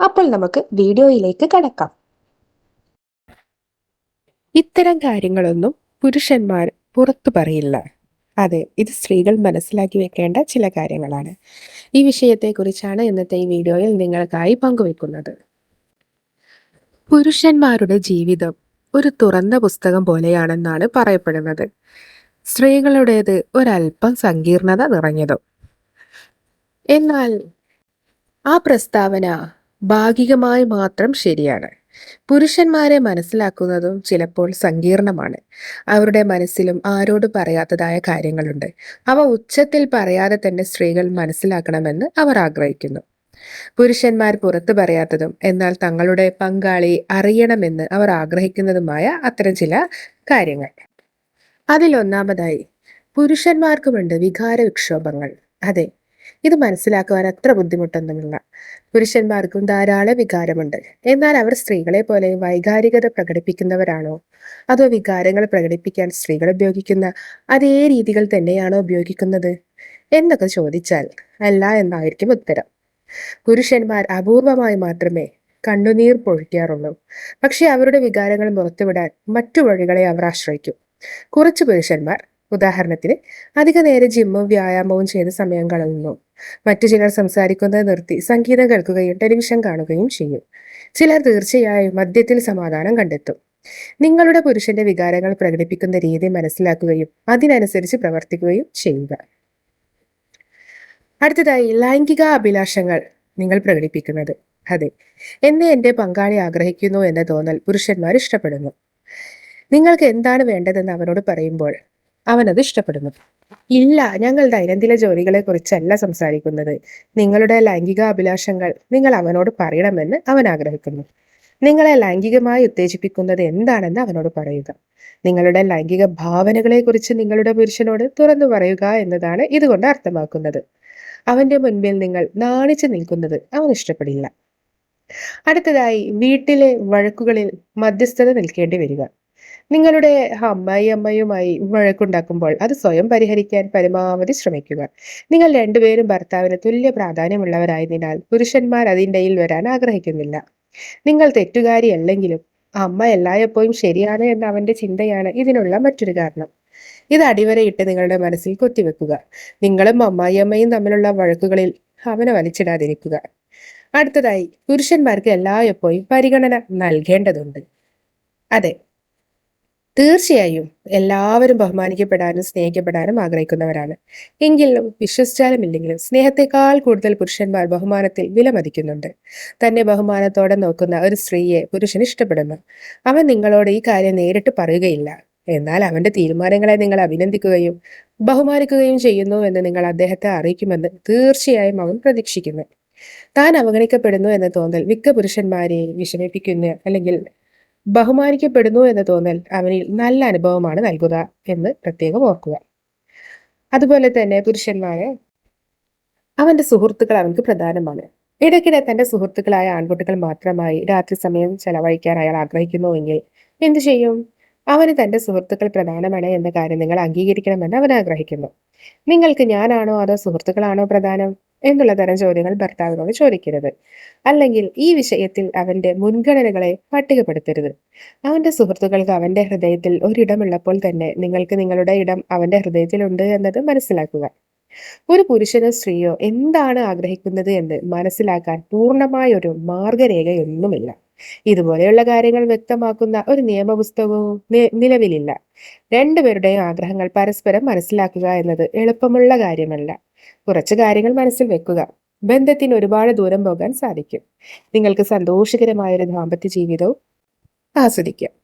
അപ്പോൾ നമുക്ക് വീഡിയോയിലേക്ക് കടക്കാം. ഇത്തരം കാര്യങ്ങളൊന്നും പുരുഷന്മാർ പുറത്തു പറയില്ല. അതെ ഇത് സ്ത്രീകൾ മനസ്സിലാക്കി വെക്കേണ്ട ചില കാര്യങ്ങളാണ്. ഈ വിഷയത്തെക്കുറിച്ചാണ് ഇന്നത്തെ ഈ വീഡിയോയിൽ നിങ്ങൾക്കായി പങ്കുവെക്കുന്നത്. പുരുഷന്മാരുടെ ജീവിതം ഒരു തുറന്ന പുസ്തകം പോലെയാണെന്നാണ് പറയപ്പെടുന്നത്. സ്ത്രീകളുടേത് ഒരല്പം സങ്കീർണത നിറഞ്ഞതും. എന്നാൽ ആ പ്രസ്താവന ഭാഗികമായി മാത്രം ശരിയാണ്. പുരുഷന്മാരെ മനസ്സിലാക്കുന്നതും ചിലപ്പോൾ സങ്കീർണമാണ്. അവരുടെ മനസ്സിലും ആരോട് പറയാത്തതായ കാര്യങ്ങളുണ്ട്. അവ ഉച്ചത്തിൽ പറയാതെ തന്നെ സ്ത്രീകൾ മനസ്സിലാക്കണമെന്ന് അവർ ആഗ്രഹിക്കുന്നു. പുരുഷന്മാർ പുറത്തു പറയാത്തതും എന്നാൽ തങ്ങളുടെ പങ്കാളി അറിയണമെന്ന് അവർ ആഗ്രഹിക്കുന്നതുമായ അത്തരം ചില കാര്യങ്ങൾ. അതിലൊന്നാമതായി പുരുഷന്മാർക്കുമുണ്ട് വികാര വിക്ഷോഭങ്ങൾ. അതെ ഇത് മനസ്സിലാക്കുവാൻ അത്ര ബുദ്ധിമുട്ടൊന്നുമില്ല. പുരുഷന്മാർക്കും ധാരാളം വികാരമുണ്ട്. എന്നാൽ അവർ സ്ത്രീകളെ പോലെ വൈകാരികത പ്രകടിപ്പിക്കുന്നവരാണോ? അതോ വികാരങ്ങൾ പ്രകടിപ്പിക്കാൻ സ്ത്രീകൾ ഉപയോഗിക്കുന്ന അതേ രീതികൾ തന്നെയാണോ ഉപയോഗിക്കുന്നത്? എന്നൊക്കെ ചോദിച്ചാൽ അല്ല എന്നായിരിക്കും ഉത്തരം. പുരുഷന്മാർ അപൂർവമായി മാത്രമേ കണ്ണുനീർ പൊഴിക്കാറുള്ളൂ. പക്ഷെ അവരുടെ വികാരങ്ങൾ പുറത്തുവിടാൻ മറ്റു വഴികളെ അവർ ആശ്രയിക്കും. കുറച്ച് പുരുഷന്മാർ ഉദാഹരണത്തിന് അധിക നേരം ജിമ്മും വ്യായാമവും ചെയ്ത് സമയം കളയുന്നു. മറ്റു ചിലർ സംസാരിക്കുന്നത് നിർത്തി സംഗീതം കേൾക്കുകയും ടെലിവിഷൻ കാണുകയും ചെയ്യും. ചിലർ തീർച്ചയായും മദ്യത്തിൽ സമാധാനം കണ്ടെത്തും. നിങ്ങളുടെ പുരുഷന്റെ വികാരങ്ങൾ പ്രകടിപ്പിക്കുന്ന രീതി മനസ്സിലാക്കുകയും അതിനനുസരിച്ച് പ്രവർത്തിക്കുകയും ചെയ്യുക. അടുത്തതായി ലൈംഗിക അഭിലാഷങ്ങൾ നിങ്ങൾ പ്രകടിപ്പിക്കുന്നത്. അതെ എന്നെ എന്റെ പങ്കാളി ആഗ്രഹിക്കുന്നു എന്ന തോന്നൽ പുരുഷന്മാർ ഇഷ്ടപ്പെടുന്നു. നിങ്ങൾക്ക് എന്താണ് വേണ്ടതെന്ന് അവനോട് പറയുമ്പോൾ അവനത് ഇഷ്ടപ്പെടുന്നു. ഇല്ല ഞങ്ങൾ ദൈനംദിന ജോലികളെ കുറിച്ചല്ല സംസാരിക്കുന്നത്. നിങ്ങളുടെ ലൈംഗിക അഭിലാഷങ്ങൾ നിങ്ങൾ അവനോട് പറയണമെന്ന് അവൻ ആഗ്രഹിക്കുന്നു. നിങ്ങളെ ലൈംഗികമായി ഉത്തേജിപ്പിക്കുന്നത് എന്താണെന്ന് അവനോട് പറയുക. നിങ്ങളുടെ ലൈംഗിക ഭാവനകളെ കുറിച്ച് നിങ്ങളുടെ പുരുഷനോട് തുറന്നു പറയുക എന്നതാണ് ഇതുകൊണ്ട് അർത്ഥമാക്കുന്നത്. അവന്റെ മുൻപിൽ നിങ്ങൾ നാണിച്ചു നിൽക്കുന്നത് അവൻ ഇഷ്ടപ്പെടില്ല. അടുത്തതായി വീട്ടിലെ വഴക്കുകളിൽ മധ്യസ്ഥത നിൽക്കേണ്ടി വരിക. നിങ്ങളുടെ അമ്മായി അമ്മയുമായി വഴക്കുണ്ടാക്കുമ്പോൾ അത് സ്വയം പരിഹരിക്കാൻ പരമാവധി ശ്രമിക്കുക. നിങ്ങൾ രണ്ടുപേരും ഭർത്താവിന് തുല്യ പ്രാധാന്യമുള്ളവരായതിനാൽ പുരുഷന്മാർ അതിന്റെയിൽ വരാൻ ആഗ്രഹിക്കുന്നില്ല. നിങ്ങൾ തെറ്റുകാരിയല്ലെങ്കിലും അമ്മ എല്ലായ്പ്പോഴും ശരിയാണ് എന്ന അവന്റെ ചിന്തയാണ് ഇതിനുള്ള മറ്റൊരു കാരണം. ഇത് അടിവരയിട്ട് നിങ്ങളുടെ മനസ്സിൽ കൊത്തിവെക്കുക. നിങ്ങളും അമ്മായിയമ്മയും തമ്മിലുള്ള വഴക്കുകളിൽ അവനെ വലിച്ചിടാതിരിക്കുക. അടുത്തതായി പുരുഷന്മാർക്ക് എല്ലായ്പ്പോഴും പരിഗണന നൽകേണ്ടതുണ്ട്. അതെ തീർച്ചയായും എല്ലാവരും ബഹുമാനിക്കപ്പെടാനും സ്നേഹിക്കപ്പെടാനും ആഗ്രഹിക്കുന്നവരാണ്. എങ്കിലും വിശ്വസിച്ചാലും ഇല്ലെങ്കിലും സ്നേഹത്തെക്കാൾ കൂടുതൽ പുരുഷന്മാർ ബഹുമാനത്തിൽ വിലമതിക്കുന്നുണ്ട്. തന്നെ ബഹുമാനത്തോടെ നോക്കുന്ന ഒരു സ്ത്രീയെ പുരുഷൻ ഇഷ്ടപ്പെടുന്നു. അവൻ നിങ്ങളോട് ഈ കാര്യം നേരിട്ട് പറയുകയില്ല. എന്നാൽ അവന്റെ തീരുമാനങ്ങളെ നിങ്ങൾ അഭിനന്ദിക്കുകയും ബഹുമാനിക്കുകയും ചെയ്യുന്നു എന്ന് നിങ്ങൾ അദ്ദേഹത്തെ അറിയിക്കുമെന്ന് തീർച്ചയായും അവൻ പ്രതീക്ഷിക്കുന്നു. താൻ അവഗണിക്കപ്പെടുന്നു എന്ന തോന്നൽ മിക്ക പുരുഷന്മാരെയും വിഷമിപ്പിക്കുന്ന അല്ലെങ്കിൽ ബഹുമാനിക്കപ്പെടുന്നു എന്ന തോന്നൽ അവനിൽ നല്ല അനുഭവമാണ് നൽകുക എന്ന് പ്രത്യേകം ഓർക്കുക. അതുപോലെ തന്നെ പുരുഷന്മാരെ അവന്റെ സുഹൃത്തുക്കൾ അവൻക്ക് പ്രധാനമാണ്. ഇടയ്ക്കിടെ തന്റെ സുഹൃത്തുക്കളായ ആൺകുട്ടികൾ മാത്രമായി രാത്രി സമയം ചെലവഴിക്കാൻ അയാൾ ആഗ്രഹിക്കുന്നുവെങ്കിൽ എന്തു ചെയ്യും? അവന് തന്റെ സുഹൃത്തുക്കൾ പ്രധാനമാണ് എന്ന കാര്യം നിങ്ങൾ അംഗീകരിക്കണമെന്ന് അവൻ ആഗ്രഹിക്കുന്നു. നിങ്ങൾക്ക് ഞാനാണോ അതോ സുഹൃത്തുക്കളാണോ പ്രധാനം? എന്നുള്ള തരം ചോദ്യങ്ങൾ ഭർത്താവിനോട് ചോദിക്കരുത്. അല്ലെങ്കിൽ ഈ വിഷയത്തിൽ അവന്റെ മുൻഗണനകളെ പട്ടികപ്പെടുത്തരുത്. അവന്റെ സുഹൃത്തുക്കൾക്ക് അവന്റെ ഹൃദയത്തിൽ ഒരിടമുള്ളപ്പോൾ തന്നെ നിങ്ങൾക്ക് നിങ്ങളുടെ ഇടം അവന്റെ ഹൃദയത്തിലുണ്ട് എന്നത് മനസ്സിലാക്കുക. ഒരു പുരുഷനോ സ്ത്രീയോ എന്താണ് ആഗ്രഹിക്കുന്നത് എന്ന് മനസ്സിലാക്കാൻ പൂർണമായ ഒരു മാർഗരേഖയൊന്നുമില്ല. ഇതുപോലെയുള്ള കാര്യങ്ങൾ വ്യക്തമാക്കുന്ന ഒരു നിയമപുസ്തകവും നിലവിലില്ല. രണ്ടുപേരുടെയും ആഗ്രഹങ്ങൾ പരസ്പരം മനസ്സിലാക്കുക എന്നത് എളുപ്പമുള്ള കാര്യമല്ല. കുറച്ച് കാര്യങ്ങൾ മനസ്സിൽ വെക്കുക. ബന്ധത്തിന് ഒരുപാട് ദൂരം പോകാൻ സാധിക്കും. നിങ്ങൾക്ക് സന്തോഷകരമായ ഒരു ദാമ്പത്യ ജീവിതവും ആസ്വദിക്കാം.